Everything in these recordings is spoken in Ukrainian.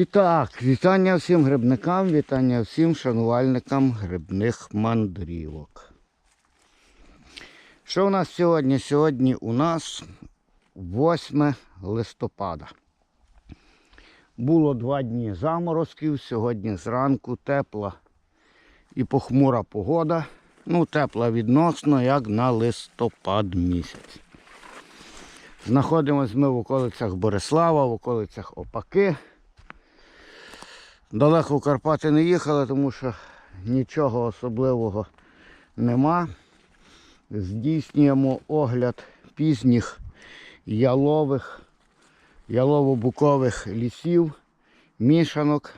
І так, вітання всім грибникам, вітання всім шанувальникам грибних мандрівок. Що у нас сьогодні? Сьогодні у нас 8 листопада. Було два дні заморозків, сьогодні зранку тепла і похмура погода. Ну, тепла відносно, як на листопад місяць. Знаходимося ми в околицях Борислава, в околицях Опаки. Далеко в Карпати не їхали, тому що нічого особливого нема. Здійснюємо огляд пізніх ялових, ялово-букових лісів, мішанок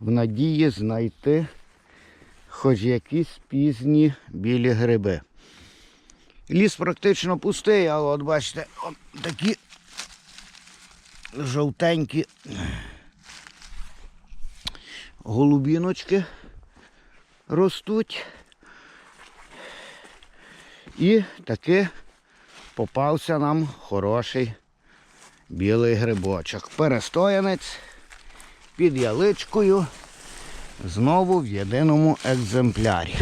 в надії знайти хоч якісь пізні білі гриби. Ліс практично пустий, але от бачите, от такі жовтенькі голубіночки ростуть. І таки попався нам хороший білий грибочок. Перестоянець під яличкою. Знову в єдиному екземплярі.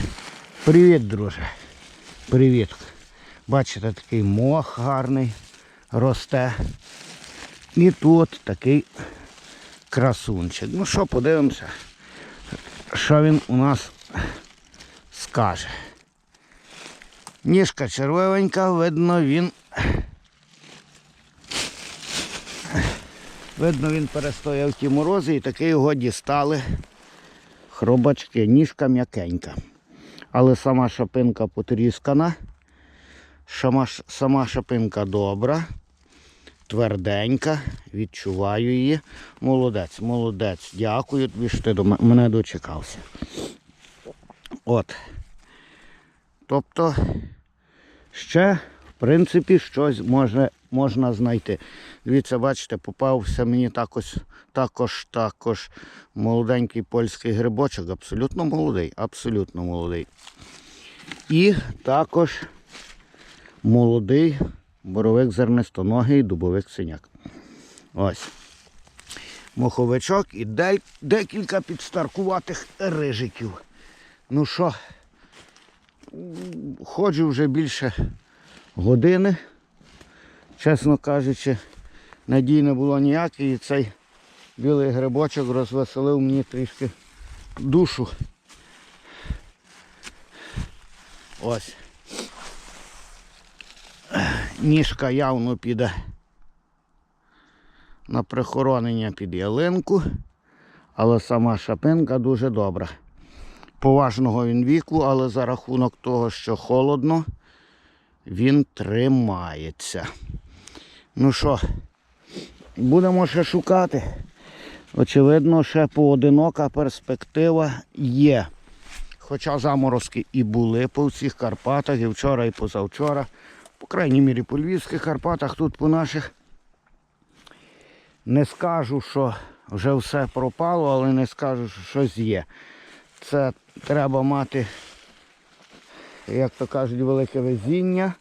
Привіт, друже. Привіт. Бачите, такий мох гарний росте. І тут такий красунчик. Ну що, подивимося, що він у нас скаже. Ніжка червивенька, видно він. Видно, він перестояв ті морози і таки його дістали хробачки. Ніжка м'якенька. Але сама шапинка потріскана. Сама, шапинка добра, тверденька, відчуваю її. Молодець, молодець. Дякую тобі, що ти до мене дочекався. От. Тобто, ще, в принципі, щось може, можна знайти. Дивіться, бачите, попався мені також, також, також молоденький польський грибочок, абсолютно молодий, абсолютно молодий. І також молодий боровик зернистоногий дубовик синяк. Ось. Моховичок і декілька підстаркуватих рижиків. Ну що, ходжу вже більше години. Чесно кажучи, надій не було ніякої. І цей білий грибочок розвеселив мені трішки душу. Ось. Ніжка явно піде на прихоронення під ялинку, але сама шапинка дуже добра. Поважного він віку, але за рахунок того, що холодно, він тримається. Ну що, будемо ще шукати. Очевидно, ще поодинока перспектива є. Хоча заморозки і були по всіх Карпатах, і вчора, і позавчора. По крайній мірі по Львівських Карпатах, тут по наших. Не скажу, що вже все пропало, але не скажу, що щось є. Це треба мати, як то кажуть, велике везіння,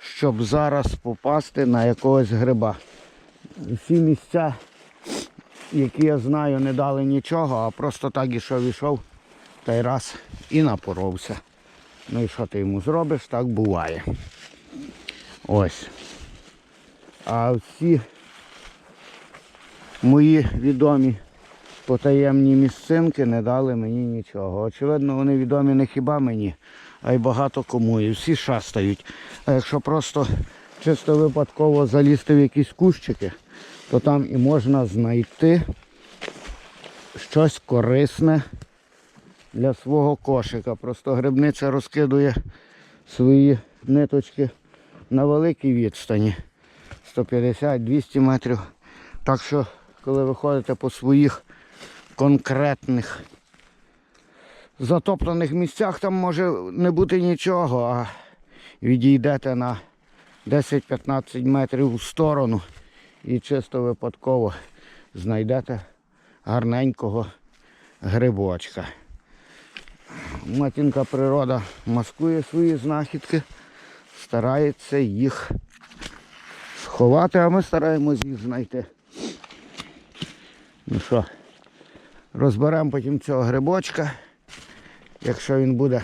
щоб зараз попасти на якогось гриба. Всі місця, які я знаю, не дали нічого, а просто так ішов, ішов, та й раз і напоровся. Ну і що ти йому зробиш, так буває. Ось. А всі мої відомі потаємні місцинки не дали мені нічого. Очевидно, вони відомі не хіба мені, а й багато кому. І всі шастають. А якщо просто чисто випадково залізти в якісь кущики, то там і можна знайти щось корисне для свого кошика. Просто грибниця розкидує свої ниточки на великій відстані. 150-200 метрів. Так що, коли ви ходите по своїх конкретних затоплених місцях, там може не бути нічого, а відійдете на 10-15 метрів у сторону і чисто випадково знайдете гарненького грибочка. Матінка природа маскує свої знахідки, старається їх сховати, а ми стараємось їх знайти. Ну що, Розберемо потім цього грибочка. Якщо він буде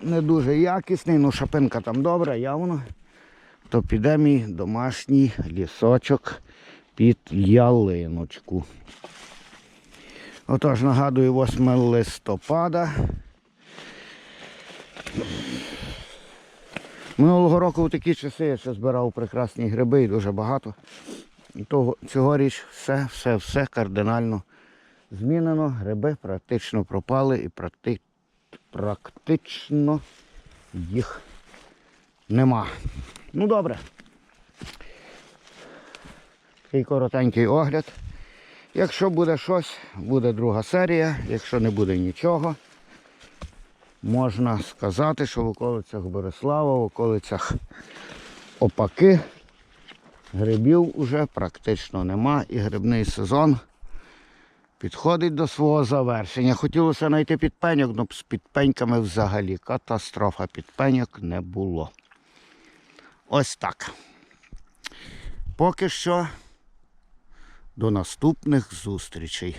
не дуже якісний, ну шапинка там добра, явно, то піде мій домашній лісочок під ялиночку. Отож, нагадую, 8 листопада. Минулого року у такі часи я ще збирав прекрасні гриби і дуже багато. Того, цьогоріч все, все, все кардинально змінено. Гриби практично пропали і практи, практично їх нема. Ну добре. Такий коротенький огляд. Якщо буде щось, буде друга серія. Якщо не буде нічого, можна сказати, що в околицях Борислава, в околицях Опаки грибів уже практично нема і грибний сезон підходить до свого завершення. Хотілося знайти підпеньок, але з підпеньками взагалі катастрофа. Підпеньок не було. Ось так. Поки що до наступних зустрічей.